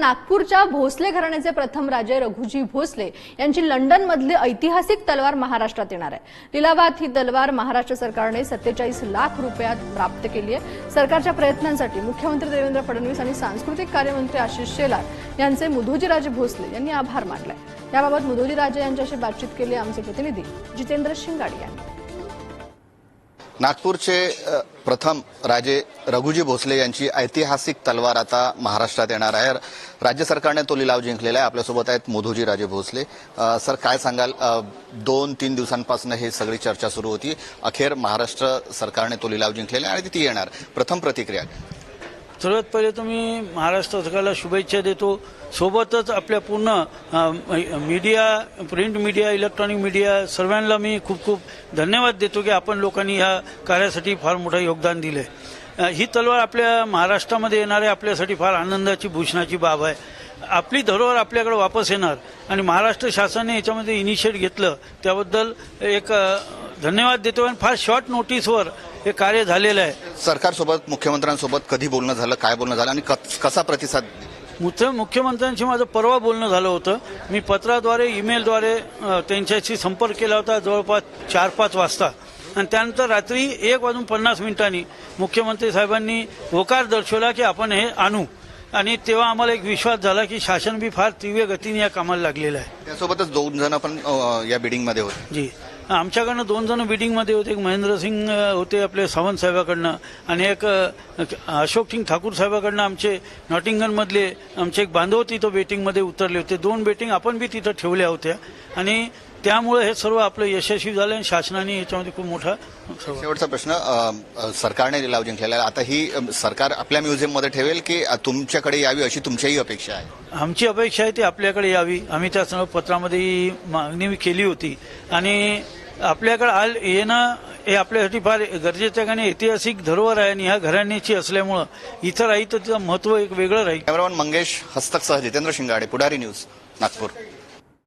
नागपूरच्या भोसले घराण्याचे प्रथम राजे रघुजी भोसले यांची लंडन मधली ऐतिहासिक तलवार महाराष्ट्रात येणार आहे. लिलावात ही तलवार महाराष्ट्र सरकारने सत्तेचाळीस लाख रुपयात प्राप्त केली आहे. सरकारच्या प्रयत्नांसाठी मुख्यमंत्री देवेंद्र फडणवीस आणि सांस्कृतिक कार्यमंत्री आशिष शेलार यांचे मुधोजीराजे भोसले यांनी आभार मानलाय. याबाबत मुधोजीराजे यांच्याशी बातचीत केली आमचे प्रतिनिधी जितेंद्र शिंगाडी यांनी. नागपूरचे प्रथम राजे रघुजी भोसले यांची ऐतिहासिक तलवार आता महाराष्ट्रात येणार आहे. राज्य सरकारने तो लिलाव जिंकलेला आहे. आपल्यासोबत आहेत मोधोजी राजे भोसले. सर काय सांगाल? दोन तीन दिवसांपासून ही सगळी चर्चा सुरू होती. अखेर महाराष्ट्र सरकारने तो लिलाव जिंकलेला आहे आणि ती येणार. प्रथम प्रतिक्रिया सर्वात पहिले तुम्ही महाराष्ट्र सरकारला शुभेच्छा देतो. सोबतच आपल्या पूर्ण media print media electronic media सर्वांना मी खूप खूप धन्यवाद देतो की आपण लोकांनी ह्या कार्यासाठी फार मोठं योगदान दिलं आहे ही तलवार आपल्या महाराष्ट्रामध्ये येणार आहे आपल्यासाठी फार आनंदाची भूषणाची बाब आहे. आपली धरोहर आपल्याकडे वापस येणार आणि महाराष्ट्र शासनाने याच्यामध्ये इनिशिएट घेतलं त्याबद्दल एक धन्यवाद देतो आणि फार शॉर्ट नोटीसवर हे कार्य झालेलं आहे. सरकारसोबत मुख्यमंत्र्यांसोबत कधी बोलणं झालं काय बोलणं झालं आणि कस- कसा प्रतिसाद? मुख्य मुख्यमंत्र्यांशी माझं परवा बोलणं झालं होतं. मी पत्राद्वारे ईमेलद्वारे अ, त्यांच्याशी संपर्क केला होता जवळपास चार पाच वाजता. आणि त्यानंतर रात्री एक वाजून पन्नास मिनिटांनी मुख्यमंत्री साहेबांनी होकार दर्शवला की आपण हे आणू. आणि तेव्हा आम्हाला एक विश्वास झाला की शासन बी फार तीव्र गतीने या कामाला लागलेलं आहे. त्यासोबतच दोन जण पण अ, या बिल्डिंगमध्ये होते. जी. आमच्याकडनं दोन जण बिडिंगमध्ये होते. एक महेंद्र सिंग होते आपले सावंत साहेबाकडनं. आणि एक अशोक सिंग ठाकूर साहेबाकडनं आमचे नॉटिंगनमधले आमचे एक बांधव तिथं बेटिंगमध्ये उतरले होते. दोन बेटिंग आपण बी तिथं ठेवल्या होत्या. आणि त्यामुळे हे सर्व आपलं यशस्वी झालं आणि शासनाने याच्यामध्ये खूप मोठा शेवटचा प्रश्न सरकारने लिलाव जिंकलेला आहे आता ही सरकार आपल्या म्युझियममध्ये ठेवेल की तुमच्याकडे यावी अशी तुमच्याही अपेक्षा आहे? आमची अपेक्षा आहे ती आपल्याकडे यावी. आम्ही त्या सर्व पत्रामध्ये मागणी केली होती. आणि आपल्याकडे आल येणं हे आपल्यासाठी फार गरजेचं आहे आणि ऐतिहासिक धरोहर आहे आणि ह्या घराण्याची असल्यामुळं इथं राहील तर तिचं महत्त्व एक वेगळं राहील. कॅमेरामन मंगेश हस्तकसह जितेंद्र शिंगाडे पुढारी न्यूज नागपूर.